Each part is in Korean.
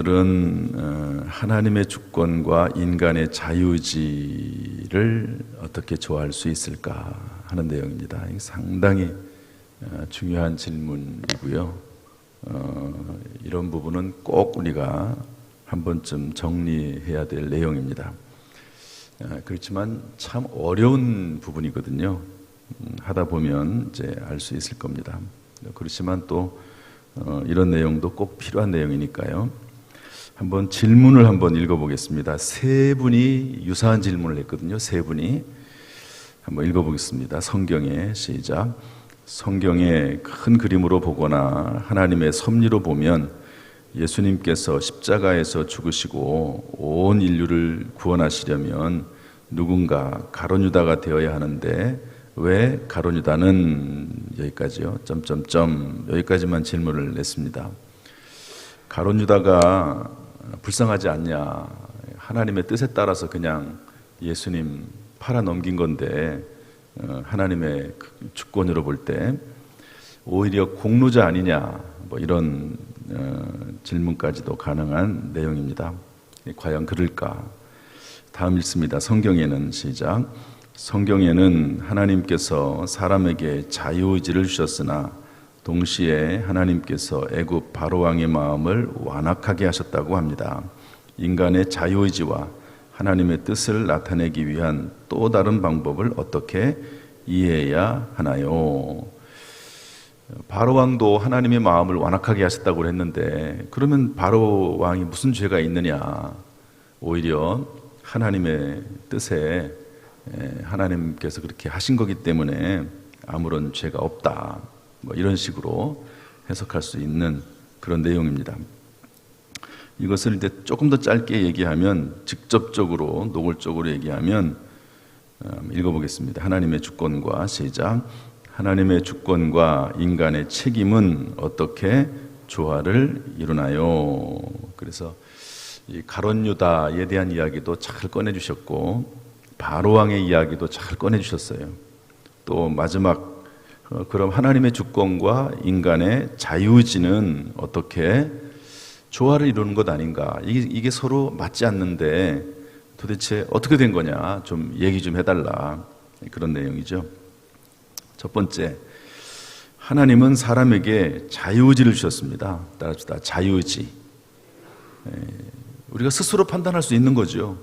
오늘은 어, 하나님의 주권과 인간의 자유의지를 어떻게 조화할 수 있을까 하는 내용입니다. 상당히 어, 중요한 질문이고요. 어, 이런 부분은 꼭 우리가 한 번쯤 정리해야 될 내용입니다. 어, 그렇지만 참 어려운 부분이거든요. 음, 하다 보면 이제 알 수 있을 겁니다. 그렇지만 또 어, 이런 내용도 꼭 필요한 내용이니까요. 한번 질문을 한번 읽어보겠습니다. 세 분이 유사한 질문을 했거든요. 세 분이 한번 읽어보겠습니다. 성경에 시작. 성경에 큰 그림으로 보거나 하나님의 섭리로 보면 예수님께서 십자가에서 죽으시고 온 인류를 구원하시려면 누군가 가론유다가 되어야 하는데 왜 가론유다는 여기까지요. 점점점 여기까지만 질문을 냈습니다. 가론유다가 불쌍하지 않냐? 하나님의 뜻에 따라서 그냥 예수님 팔아 넘긴 건데 어, 하나님의 그 주권으로 볼 때 오히려 공로자 아니냐? 뭐 이런 어, 질문까지도 가능한 내용입니다. 과연 그럴까? 다음 읽습니다. 성경에는 시작. 성경에는 하나님께서 사람에게 자유의지를 주셨으나 동시에 하나님께서 애굽 바로 왕의 마음을 완악하게 하셨다고 합니다. 인간의 자유의지와 하나님의 뜻을 나타내기 위한 또 다른 방법을 어떻게 이해해야 하나요? 바로 왕도 하나님의 마음을 완악하게 하셨다고 했는데 그러면 바로 왕이 무슨 죄가 있느냐? 오히려 하나님의 뜻에 하나님께서 그렇게 하신 거기 때문에 아무런 죄가 없다. 뭐 이런 식으로 해석할 수 있는 그런 내용입니다. 이것을 이제 조금 더 짧게 얘기하면 직접적으로 노골적으로 얘기하면 음, 읽어보겠습니다. 하나님의 주권과 시작. 하나님의 주권과 인간의 책임은 어떻게 조화를 이루나요? 그래서 이 가론 유다에 대한 이야기도 잘 꺼내 주셨고 바로 왕의 이야기도 잘 꺼내 주셨어요. 또 마지막 어, 그럼 하나님의 주권과 인간의 자유의지는 어떻게 조화를 이루는 것 아닌가? 이게, 이게 서로 맞지 않는데 도대체 어떻게 된 거냐? 좀 얘기 좀 해달라. 그런 내용이죠. 첫 번째, 하나님은 사람에게 자유의지를 주셨습니다. 따라합시다. 자유의지. 우리가 스스로 판단할 수 있는 거죠.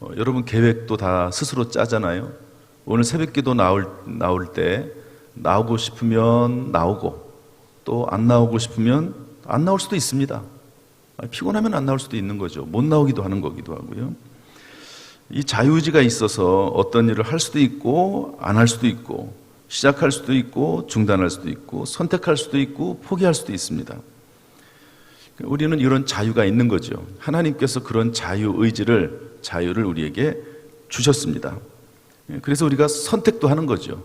어, 여러분 계획도 다 스스로 짜잖아요. 오늘 새벽 기도 나올 나올 때 나오고 싶으면 나오고 또 안 나오고 싶으면 안 나올 수도 있습니다. 피곤하면 안 나올 수도 있는 거죠. 못 나오기도 하는 거기도 하고요. 이 자유의지가 있어서 어떤 일을 할 수도 있고 안 할 수도 있고 시작할 수도 있고 중단할 수도 있고 선택할 수도 있고 포기할 수도 있습니다. 우리는 이런 자유가 있는 거죠. 하나님께서 그런 자유의지를 자유를 우리에게 주셨습니다. 그래서 우리가 선택도 하는 거죠.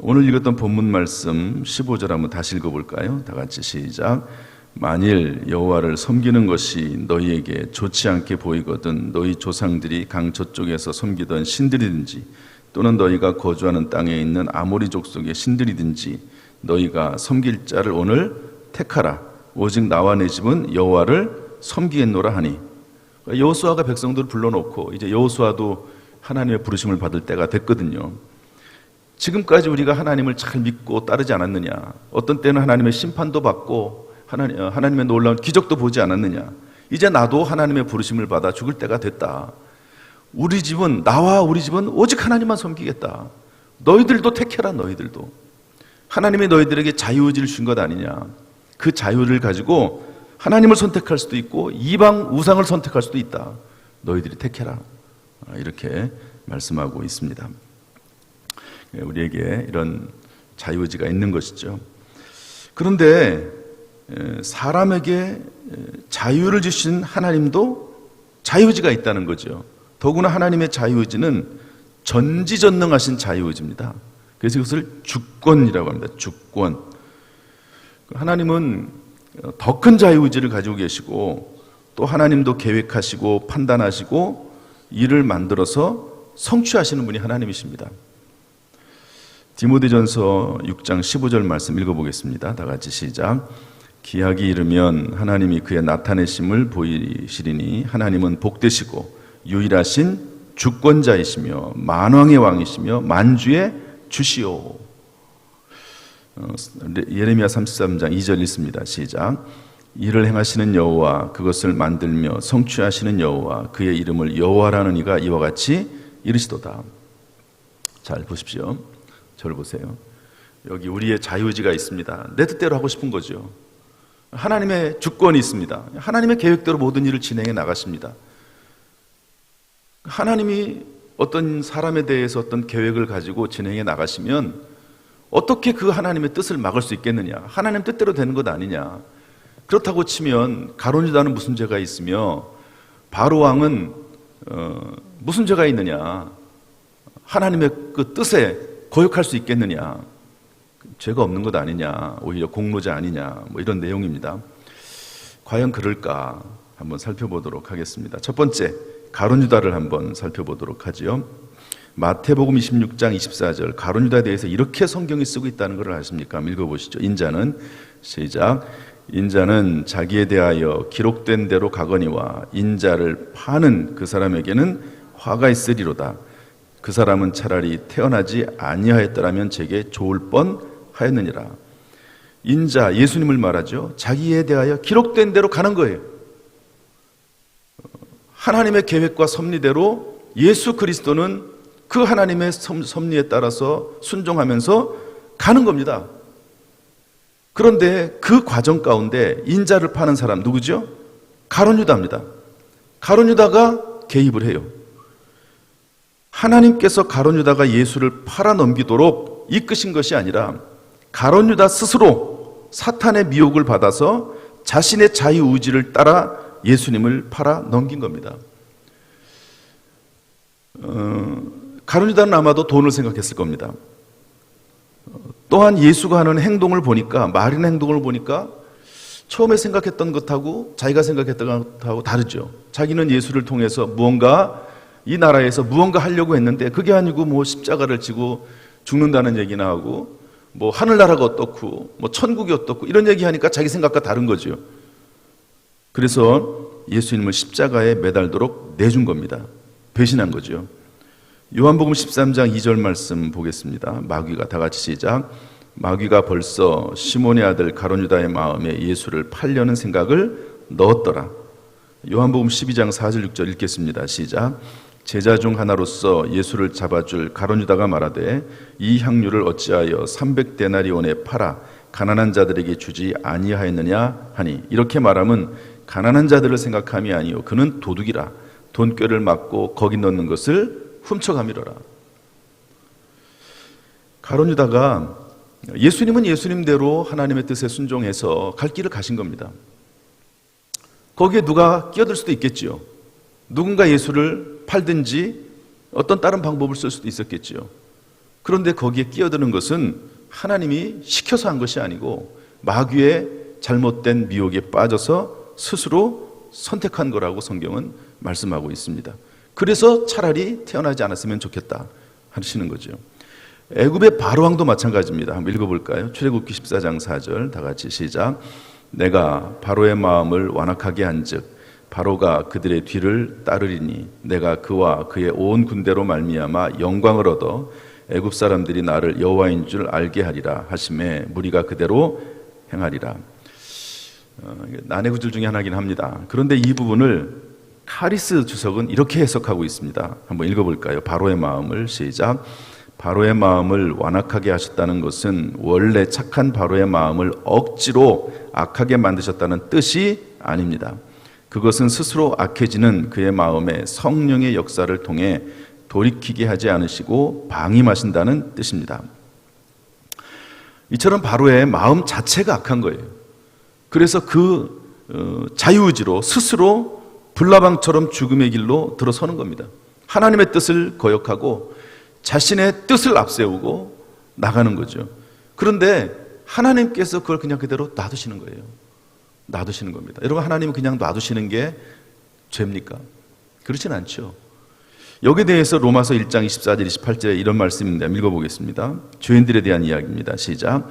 오늘 읽었던 본문 말씀 15절 한번 다시 읽어볼까요? 다 같이 시작. 만일 여호와를 섬기는 것이 너희에게 좋지 않게 보이거든 너희 조상들이 강 저쪽에서 섬기던 신들이든지 또는 너희가 거주하는 땅에 있는 아모리 족속의 신들이든지 너희가 섬길 자를 오늘 택하라 오직 나와 내 집은 여호와를 섬기겠노라 하니 여호수아가 백성들을 불러놓고 이제 여호수아도 하나님의 부르심을 받을 때가 됐거든요. 지금까지 우리가 하나님을 잘 믿고 따르지 않았느냐? 어떤 때는 하나님의 심판도 받고 하나님, 어, 하나님의 놀라운 기적도 보지 않았느냐? 이제 나도 하나님의 부르심을 받아 죽을 때가 됐다. 우리 집은 나와 우리 집은 오직 하나님만 섬기겠다. 너희들도 택해라 너희들도. 하나님이 너희들에게 자유의지를 준 것 아니냐? 그 자유를 가지고 하나님을 선택할 수도 있고 이방 우상을 선택할 수도 있다. 너희들이 택해라. 아, 이렇게 말씀하고 있습니다. 예, 우리에게 이런 자유의지가 있는 것이죠. 그런데 예, 사람에게 예, 자유를 주신 하나님도 자유의지가 있다는 거죠. 더구나 하나님의 자유의지는 전지전능하신 자유의지입니다. 그래서 이것을 주권이라고 합니다. 주권. 하나님은 더 큰 자유의지를 가지고 계시고 또 하나님도 계획하시고 판단하시고 일을 만들어서 성취하시는 분이 하나님이십니다. 디모데전서 6장 15절 말씀 읽어보겠습니다. 다 같이 시작. 기약이 이르면 하나님이 그의 나타내심을 보이시리니 하나님은 복되시고 유일하신 주권자이시며 만왕의 왕이시며 만주의 주시오. 어, 예레미야 33장 2절 있습니다. 시작. 이를 행하시는 여호와 그것을 만들며 성취하시는 여호와 그의 이름을 여호와라는 이가 이와 같이 이르시도다. 잘 보십시오. 저를 보세요. 여기 우리의 자유의지가 있습니다. 내 뜻대로 하고 싶은 거죠. 하나님의 주권이 있습니다. 하나님의 계획대로 모든 일을 진행해 나가십니다. 하나님이 어떤 사람에 대해서 어떤 계획을 가지고 진행해 나가시면 어떻게 그 하나님의 뜻을 막을 수 있겠느냐? 하나님 뜻대로 되는 것 아니냐? 그렇다고 치면 가론유다는 무슨 죄가 있으며 바로 왕은 어, 무슨 죄가 있느냐? 하나님의 그 뜻에 거역할 수 있겠느냐? 죄가 없는 것 아니냐? 오히려 공로자 아니냐? 뭐 이런 내용입니다. 과연 그럴까? 한번 살펴보도록 하겠습니다. 첫 번째, 가론 유다를 한번 살펴보도록 하지요. 마태복음 26장 24절 가론 유다에 대해서 이렇게 성경이 쓰고 있다는 것을 아십니까? 읽어 보시죠. 인자는 시작 인자는 자기에 대하여 기록된 대로 가거니와 인자를 파는 그 사람에게는 화가 있으리로다. 그 사람은 차라리 태어나지 아니하였더라면 제게 좋을 뻔 하였느니라. 인자 예수님을 말하죠. 자기에 대하여 기록된 대로 가는 거예요. 하나님의 계획과 섭리대로 예수 그리스도는 그 하나님의 섭리에 따라서 순종하면서 가는 겁니다. 그런데 그 과정 가운데 인자를 파는 사람 누구죠? 가론 유다입니다. 가론 유다가 개입을 해요. 하나님께서 가론 유다가 예수를 팔아 넘기도록 이끄신 것이 아니라 가론 유다 스스로 사탄의 미혹을 받아서 자신의 자유 의지를 따라 예수님을 팔아 넘긴 겁니다. 어, 가룟유다는 아마도 돈을 생각했을 겁니다. 또한 예수가 하는 행동을 보니까 말이나 행동을 보니까 처음에 생각했던 것하고 자기가 생각했던 것하고 다르죠. 자기는 예수를 통해서 무언가 이 나라에서 무언가 하려고 했는데 그게 아니고 뭐 십자가를 지고 죽는다는 얘기나 하고 뭐 하늘나라가 어떻고 뭐 천국이 어떻고 이런 얘기하니까 자기 생각과 다른 거죠. 그래서 예수님을 십자가에 매달도록 내준 겁니다. 배신한 거죠. 요한복음 13장 2절 말씀 보겠습니다. 마귀가 다 같이 시작. 마귀가 벌써 시몬의 아들 가론유다의 마음에 예수를 팔려는 생각을 넣었더라. 요한복음 12장 4절 6절 읽겠습니다. 시작. 제자 중 하나로서 예수를 잡아줄 가론유다가 말하되 이 향유를 어찌하여 300데나리온에 팔아 가난한 자들에게 주지 아니하였느냐 하니 이렇게 말하면 가난한 자들을 생각함이 아니요 그는 도둑이라 돈꾀를 맞고 거기 넣는 것을 훔쳐가미러라. 가론유다가 예수님은 예수님대로 하나님의 뜻에 순종해서 갈 길을 가신 겁니다. 거기에 누가 끼어들 수도 있겠지요. 누군가 예수를 팔든지 어떤 다른 방법을 쓸 수도 있었겠지요. 그런데 거기에 끼어드는 것은 하나님이 시켜서 한 것이 아니고 마귀의 잘못된 미혹에 빠져서 스스로 선택한 거라고 성경은 말씀하고 있습니다. 그래서 차라리 태어나지 않았으면 좋겠다 하시는 거죠. 애굽의 바로왕도 마찬가지입니다. 한번 읽어볼까요? 출애굽기 14장 4절 다 같이 시작. 내가 바로의 마음을 완악하게 한즉 바로가 그들의 뒤를 따르리니 내가 그와 그의 온 군대로 말미암아 영광을 얻어 애굽 사람들이 나를 여호와인 줄 알게 하리라 하심에 무리가 그대로 행하리라. 어, 난해 구절 중에 하나긴 합니다. 그런데 이 부분을 카리스 주석은 이렇게 해석하고 있습니다. 한번 읽어볼까요? 바로의 마음을 시작. 바로의 마음을 완악하게 하셨다는 것은 원래 착한 바로의 마음을 억지로 악하게 만드셨다는 뜻이 아닙니다. 그것은 스스로 악해지는 그의 마음에 성령의 역사를 통해 돌이키게 하지 않으시고 방임하신다는 뜻입니다. 이처럼 바로의 마음 자체가 악한 거예요. 그래서 그 어, 자유의지로 스스로 불나방처럼 죽음의 길로 들어서는 겁니다. 하나님의 뜻을 거역하고 자신의 뜻을 앞세우고 나가는 거죠. 그런데 하나님께서 그걸 그냥 그대로 놔두시는 거예요. 놔두시는 겁니다. 여러분, 하나님은 그냥 놔두시는 게 죄입니까? 그렇진 않죠. 여기에 대해서 로마서 1장 24절 28절에 이런 말씀입니다. 읽어보겠습니다. 죄인들에 대한 이야기입니다. 시작.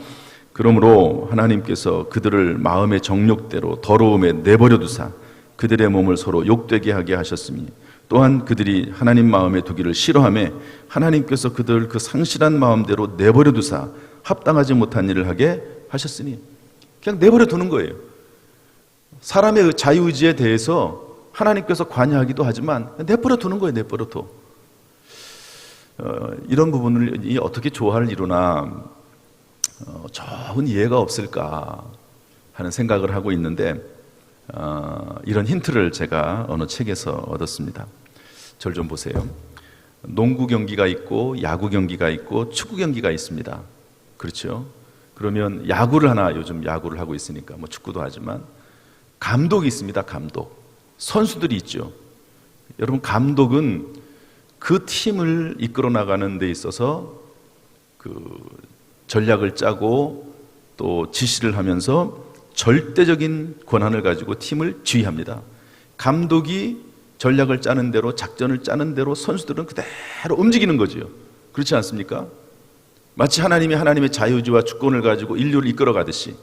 그러므로 하나님께서 그들을 마음의 정욕대로 더러움에 내버려 두사 그들의 몸을 서로 욕되게 하게 하셨으니 또한 그들이 하나님 마음에 두기를 싫어하며 하나님께서 그들 그 상실한 마음대로 내버려 두사 합당하지 못한 일을 하게 하셨으니 그냥 내버려 두는 거예요. 사람의 그 자유의지에 대해서 하나님께서 관여하기도 하지만 내버려 두는 거예요. 내버려 둬. 어, 이런 부분을 이 어떻게 조화를 이루나 어, 좋은 이해가 없을까 하는 생각을 하고 있는데 어, 이런 힌트를 제가 어느 책에서 얻었습니다. 절 좀 보세요. 농구 경기가 있고 야구 경기가 있고 축구 경기가 있습니다. 그렇죠? 그러면 야구를 하나 요즘 야구를 하고 있으니까 뭐 축구도 하지만 감독이 있습니다. 감독. 선수들이 있죠. 여러분 감독은 그 팀을 이끌어 나가는 데 있어서 그 전략을 짜고 또 지시를 하면서 절대적인 권한을 가지고 팀을 지휘합니다. 감독이 전략을 짜는 대로 작전을 짜는 대로 선수들은 그대로 움직이는 거죠. 그렇지 않습니까? 마치 하나님이 하나님의 자유주와 주권을 가지고 인류를 이끌어 가듯이.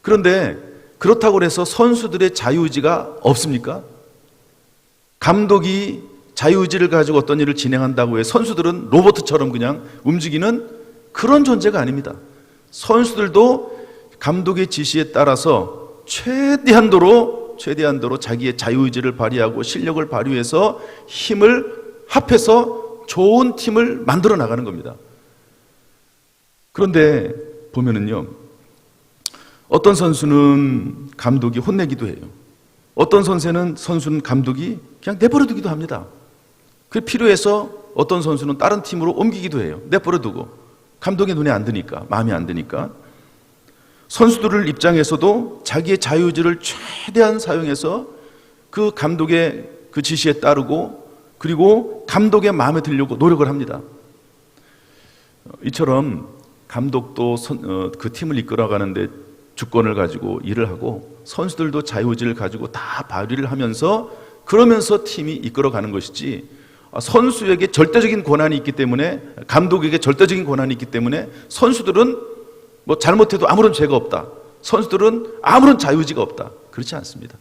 그런데 그렇다고 해서 선수들의 자유의지가 없습니까? 감독이 자유의지를 가지고 어떤 일을 진행한다고 해 선수들은 로봇처럼 그냥 움직이는 그런 존재가 아닙니다. 선수들도 감독의 지시에 따라서 최대한도로 최대한도로 자기의 자유의지를 발휘하고 실력을 발휘해서 힘을 합해서 좋은 팀을 만들어 나가는 겁니다. 그런데 보면은요. 어떤 선수는 감독이 혼내기도 해요. 어떤 선수는 선수는 감독이 그냥 내버려 두기도 합니다. 그 필요해서 어떤 선수는 다른 팀으로 옮기기도 해요. 내버려 두고 감독의 눈에 안 드니까 마음에 안 드니까 선수들을 입장에서도 자기의 자유의지를 최대한 사용해서 그 감독의 그 지시에 따르고 그리고 감독의 마음에 들려고 노력을 합니다. 이처럼 감독도 선, 어, 그 팀을 이끌어가는데 주권을 가지고 일을 하고 선수들도 자유의지를 가지고 다 발휘를 하면서 그러면서 팀이 이끌어가는 것이지 아, 선수에게 절대적인 권한이 있기 때문에 감독에게 절대적인 권한이 있기 때문에 선수들은 뭐 잘못해도 아무런 죄가 없다. 선수들은 아무런 자유의지가 없다. 그렇지 않습니다.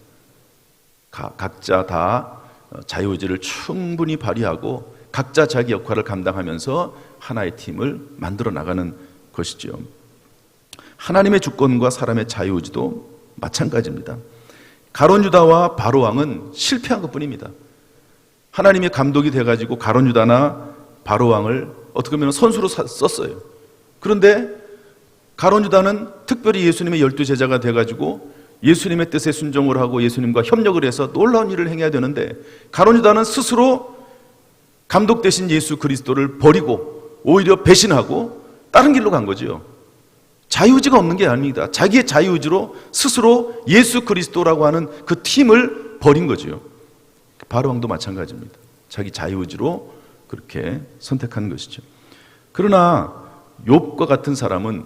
가, 각자 다 어, 자유의지를 충분히 발휘하고 각자 자기 역할을 감당하면서 하나의 팀을 만들어 나가는 것이죠. 하나님의 주권과 사람의 자유의지도 마찬가지입니다. 가론 유다와 바로 왕은 실패한 것뿐입니다. 하나님의 감독이 돼 가지고 가론 유다나 바로 왕을 어떻게 보면 선수로 썼어요. 그런데 가론 유다는 특별히 예수님의 열두 제자가 돼 가지고 예수님의 뜻에 순종을 하고 예수님과 협력을 해서 놀라운 일을 행해야 되는데 가론 유다는 스스로 감독 대신 예수 그리스도를 버리고 오히려 배신하고 다른 길로 간 거죠. 자유의지가 없는 게 아닙니다. 자기의 자유의지로 스스로 예수 그리스도라고 하는 그 팀을 버린 거죠. 바로 왕도 마찬가지입니다. 자기 자유의지로 그렇게 선택한 것이죠. 그러나 욥과 같은 사람은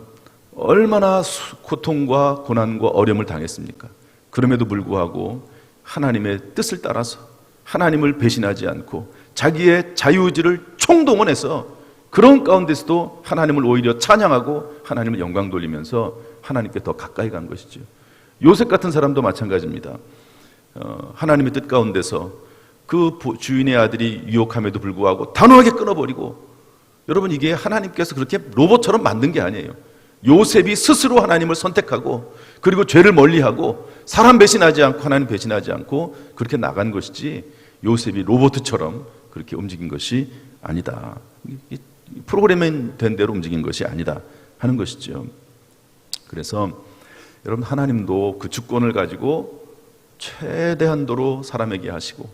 얼마나 고통과 고난과 어려움을 당했습니까? 그럼에도 불구하고 하나님의 뜻을 따라서 하나님을 배신하지 않고 자기의 자유의지를 총동원해서 그런 가운데서도 하나님을 오히려 찬양하고 하나님을 영광 돌리면서 하나님께 더 가까이 간 것이죠. 요셉 같은 사람도 마찬가지입니다. 어, 하나님의 뜻 가운데서 그 주인의 아들이 유혹함에도 불구하고 단호하게 끊어버리고 여러분 이게 하나님께서 그렇게 로봇처럼 만든 게 아니에요. 요셉이 스스로 하나님을 선택하고 그리고 죄를 멀리하고 사람 배신하지 않고 하나님 배신하지 않고 그렇게 나간 것이지 요셉이 로봇처럼 그렇게 움직인 것이 아니다. 프로그램이 된 대로 움직인 것이 아니다 하는 것이죠. 그래서 여러분 하나님도 그 주권을 가지고 최대한도로 사람에게 하시고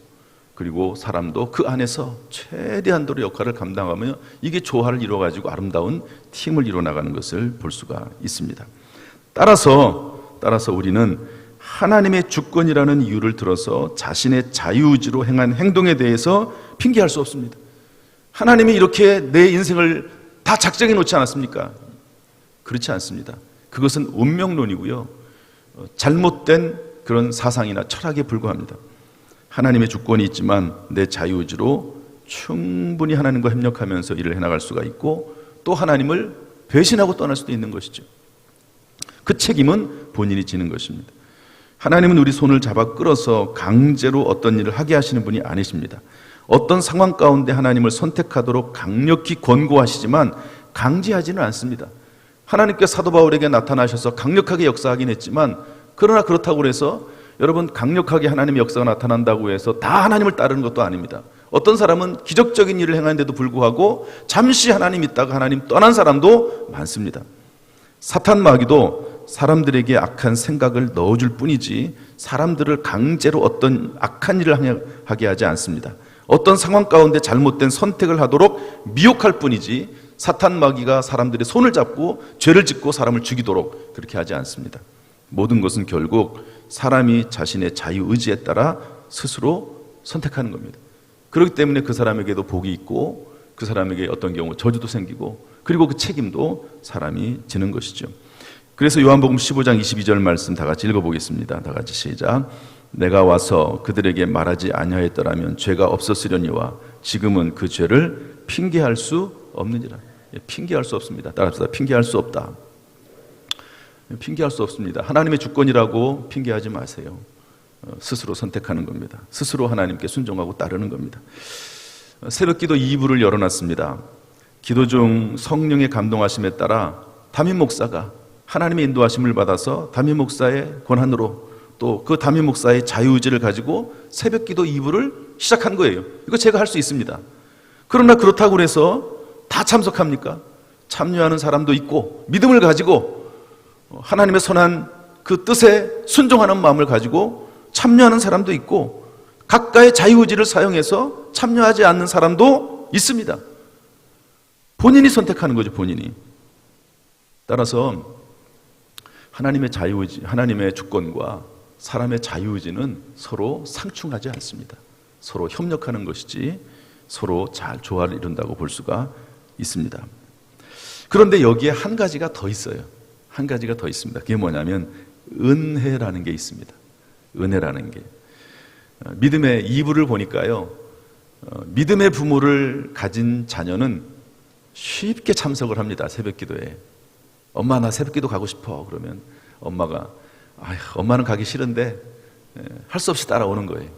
그리고 사람도 그 안에서 최대한도로 역할을 감당하며 이게 조화를 이루어 가지고 아름다운 팀을 이루어 나가는 것을 볼 수가 있습니다. 따라서 따라서 우리는 하나님의 주권이라는 이유를 들어서 자신의 자유의지로 행한 행동에 대해서 핑계할 수 없습니다. 하나님이 이렇게 내 인생을 다 작정해 놓지 않았습니까? 그렇지 않습니다. 그것은 운명론이고요. 어, 잘못된 그런 사상이나 철학에 불과합니다. 하나님의 주권이 있지만 내 자유의지로 충분히 하나님과 협력하면서 일을 해나갈 수가 있고 또 하나님을 배신하고 떠날 수도 있는 것이죠. 그 책임은 본인이 지는 것입니다. 하나님은 우리 손을 잡아 끌어서 강제로 어떤 일을 하게 하시는 분이 아니십니다. 어떤 상황 가운데 하나님을 선택하도록 강력히 권고하시지만 강제하지는 않습니다. 하나님께 사도 바울에게 나타나셔서 강력하게 역사하긴 했지만 그러나 그렇다고 해서 여러분 강력하게 하나님의 역사가 나타난다고 해서 다 하나님을 따르는 것도 아닙니다. 어떤 사람은 기적적인 일을 행하는데도 불구하고 잠시 하나님 있다가 하나님 떠난 사람도 많습니다. 사탄 마귀도 사람들에게 악한 생각을 넣어줄 뿐이지 사람들을 강제로 어떤 악한 일을 하게 하지 않습니다. 어떤 상황 가운데 잘못된 선택을 하도록 미혹할 뿐이지 사탄 마귀가 사람들의 손을 잡고 죄를 짓고 사람을 죽이도록 그렇게 하지 않습니다. 모든 것은 결국 사람이 자신의 자유 의지에 따라 스스로 선택하는 겁니다. 그렇기 때문에 그 사람에게도 복이 있고 그 사람에게 어떤 경우 저주도 생기고 그리고 그 책임도 사람이 지는 것이죠. 그래서 요한복음 15장 22절 말씀 다 같이 읽어보겠습니다. 다 같이 시작. 내가 와서 그들에게 말하지 아니하였더라면 죄가 없었으려니와 지금은 그 죄를 핑계할 수 없느니라. 예, 핑계할 수 없습니다. 따라합시다. 핑계할 수 없다. 핑계할 수 없습니다. 하나님의 주권이라고 핑계하지 마세요. 어, 스스로 선택하는 겁니다. 스스로 하나님께 순종하고 따르는 겁니다. 어, 새벽 기도 2부를 열어놨습니다. 기도 중 성령의 감동하심에 따라 담임 목사가 하나님의 인도하심을 받아서 담임 목사의 권한으로 또 그 담임 목사의 자유의지를 가지고 새벽 기도 2부를 시작한 거예요. 이거 제가 할 수 있습니다. 그러나 그렇다고 해서 다 참석합니까? 참여하는 사람도 있고 믿음을 가지고 하나님의 선한 그 뜻에 순종하는 마음을 가지고 참여하는 사람도 있고 각가의 자유의지를 사용해서 참여하지 않는 사람도 있습니다. 본인이 선택하는 거죠, 본인이. 따라서 하나님의 자유의지, 하나님의 주권과 사람의 자유의지는 서로 상충하지 않습니다. 서로 협력하는 것이지 서로 잘 조화를 이룬다고 볼 수가 있습니다. 그런데 여기에 한 가지가 더 있어요. 한 가지가 더 있습니다. 그게 뭐냐면 은혜라는 게 있습니다. 은혜라는 게. 어, 믿음의 이부를 보니까요. 어, 믿음의 부모를 가진 자녀는 쉽게 참석을 합니다. 새벽 기도에. 엄마 나 새벽 기도 가고 싶어. 그러면 엄마가 아휴, 엄마는 가기 싫은데 예, 할수 없이 따라오는 거예요.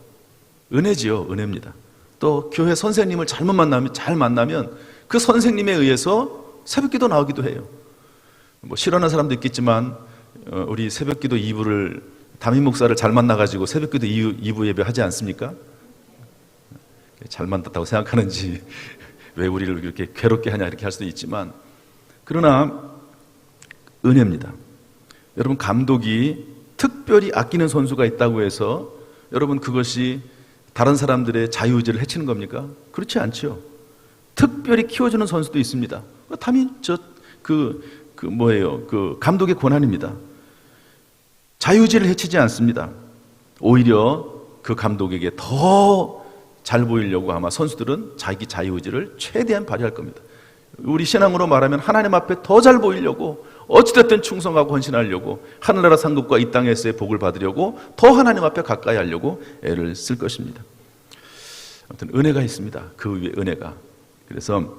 은혜지요. 은혜입니다. 또 교회 선생님을 잘못 만나면 잘 만나면 그 선생님에 의해서 새벽 기도 나오기도 해요. 뭐 싫어하는 사람도 있겠지만 어, 우리 새벽 기도 2부를 담임 목사를 잘 만나 가지고 새벽 기도 2부 예배 하지 않습니까? 잘 만났다고 생각하는지 왜 우리를 이렇게 괴롭게 하냐 이렇게 할 수도 있지만 그러나 은혜입니다. 여러분 감독이 특별히 아끼는 선수가 있다고 해서 여러분 그것이 다른 사람들의 자유의지를 해치는 겁니까? 그렇지 않죠. 특별히 키워주는 선수도 있습니다. 담임 저그 그 뭐예요? 그 감독의 권한입니다. 자유의지를 해치지 않습니다. 오히려 그 감독에게 더 잘 보이려고 아마 선수들은 자기 자유의지를 최대한 발휘할 겁니다. 우리 신앙으로 말하면 하나님 앞에 더 잘 보이려고 어찌됐든 충성하고 헌신하려고 하늘나라 상급과 이 땅에서의 복을 받으려고 더 하나님 앞에 가까이 하려고 애를 쓸 것입니다. 아무튼 은혜가 있습니다. 그 위에 은혜가. 그래서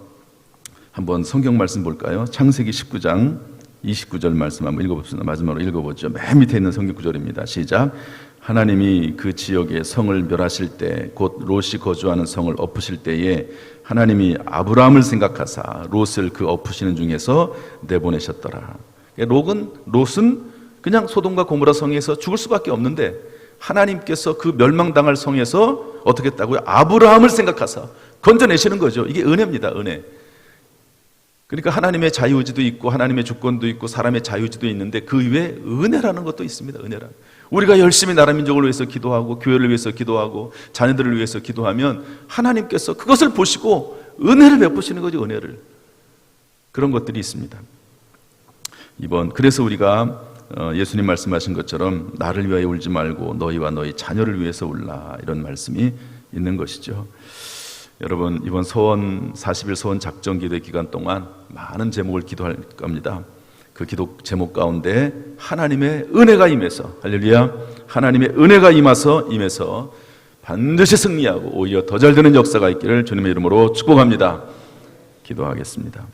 한번 성경 말씀 볼까요? 창세기 19장 29절 말씀 한번 읽어봅시다. 마지막으로 읽어보죠. 맨 밑에 있는 성경 구절입니다. 시작. 하나님이 그 지역에 성을 멸하실 때, 곧 롯이 거주하는 성을 엎으실 때에 하나님이 아브라함을 생각하사 롯을 그 엎으시는 중에서 내보내셨더라. 롯은 롯은 그냥 소돔과 고모라 성에서 죽을 수밖에 없는데 하나님께서 그 멸망당할 성에서 어떻게 했다고요? 아브라함을 생각하사 건져내시는 거죠. 이게 은혜입니다. 은혜. 그러니까 하나님의 자유의지도 있고 하나님의 주권도 있고 사람의 자유의지도 있는데 그 위에 은혜라는 것도 있습니다. 은혜라. 우리가 열심히 나라 민족을 위해서 기도하고 교회를 위해서 기도하고 자녀들을 위해서 기도하면 하나님께서 그것을 보시고 은혜를 베푸시는 거죠. 은혜를. 그런 것들이 있습니다. 이번 그래서 우리가 어, 예수님 말씀하신 것처럼 나를 위하여 울지 말고 너희와 너희 자녀를 위해서 울라 이런 말씀이 있는 것이죠. 여러분 이번 소원 40일 소원 작정 기도 기간 동안 많은 제목을 기도할 겁니다. 그 기도 제목 가운데 하나님의 은혜가 임해서 할렐루야 하나님의 은혜가 임해서 임해서 반드시 승리하고 오히려 더 잘 되는 역사가 있기를 주님의 이름으로 축복합니다. 기도하겠습니다.